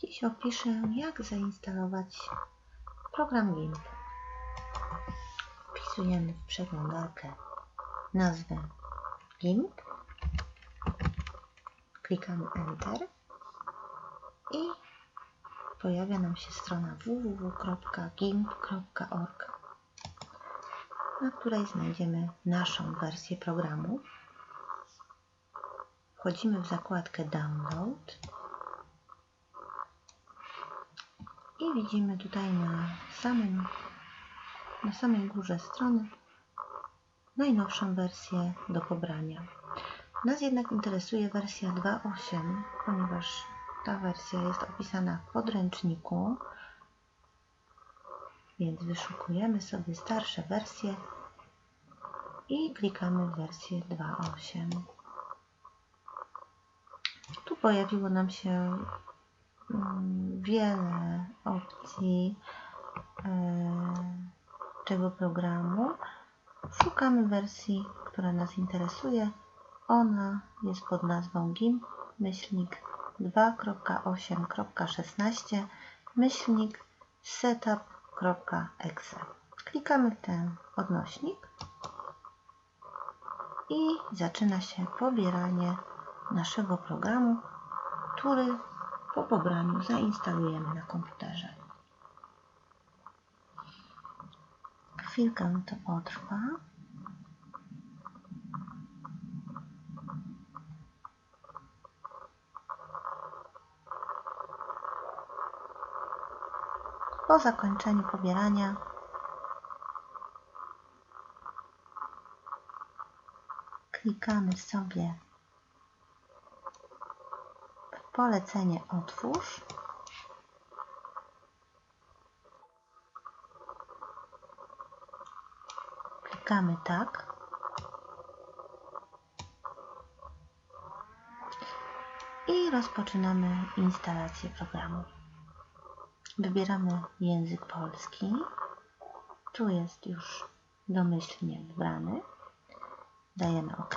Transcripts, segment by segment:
Dziś opiszę, jak zainstalować program GIMP. Wpisujemy w przeglądarkę nazwę GIMP, klikamy Enter i pojawia nam się strona www.gimp.org, na której znajdziemy naszą wersję programu. Wchodzimy w zakładkę Download i widzimy tutaj na samym na samej górze strony najnowszą wersję do pobrania. Nas jednak interesuje wersja 2.8, ponieważ ta wersja jest opisana w podręczniku, więc wyszukujemy sobie starsze wersje i klikamy w wersję 2.8. Tu pojawiło nam się wiele opcji tego programu. Szukamy wersji, która nas interesuje. Ona jest pod nazwą GIMP myślnik 2.8.16 myślnik setup.exe. Klikamy w ten odnośnik i zaczyna się pobieranie naszego programu, który po pobraniu zainstalujemy na komputerze. Chwilkę to potrwa. Po zakończeniu pobierania klikamy sobie polecenie Otwórz klikamy tak. I rozpoczynamy instalację programu. Wybieramy język polski. Tu jest już domyślnie wybrany. Dajemy OK.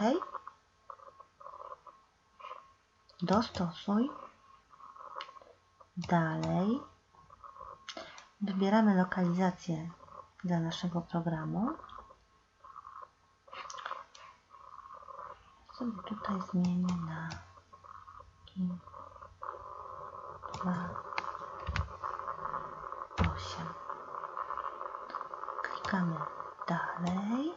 Dostosuj. Dalej. Wybieramy lokalizację dla naszego programu. sobie tutaj zmienię na 2, 8. Klikamy dalej.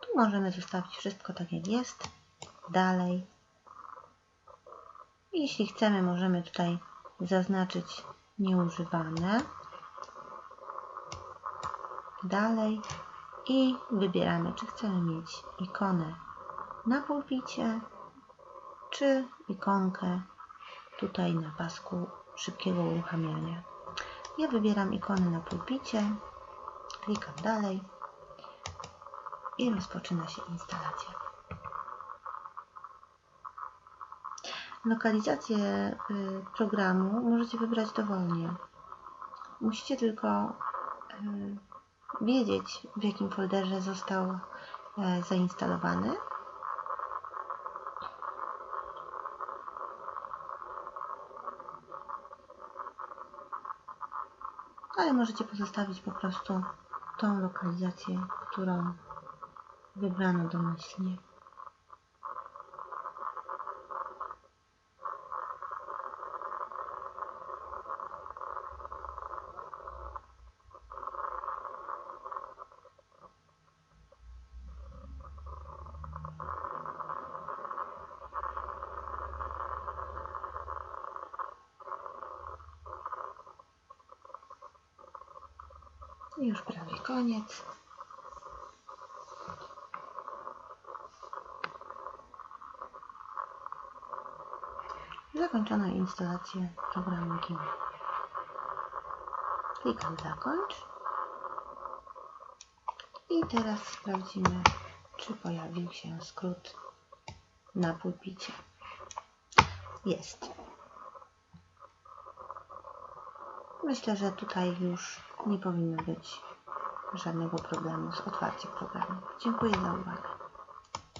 Tu możemy zostawić wszystko tak jak jest. Dalej. Jeśli chcemy, możemy tutaj zaznaczyć nieużywane dalej i wybieramy, czy chcemy mieć ikonę na pulpicie, czy ikonkę tutaj na pasku szybkiego uruchamiania. Ja wybieram ikonę na pulpicie, klikam dalej i rozpoczyna się instalacja. Lokalizację y, programu możecie wybrać dowolnie. Musicie tylko y, wiedzieć, w jakim folderze został e, zainstalowany. Ale możecie pozostawić po prostu tą lokalizację, którą wybrano domyślnie. I już prawie koniec. Instalację programu GIMP. Klikam zakończ. I teraz sprawdzimy, czy pojawił się skrót na pulpicie. Jest. Myślę, że tutaj już nie powinno być żadnego problemu z otwarciem programu. Dziękuję za uwagę.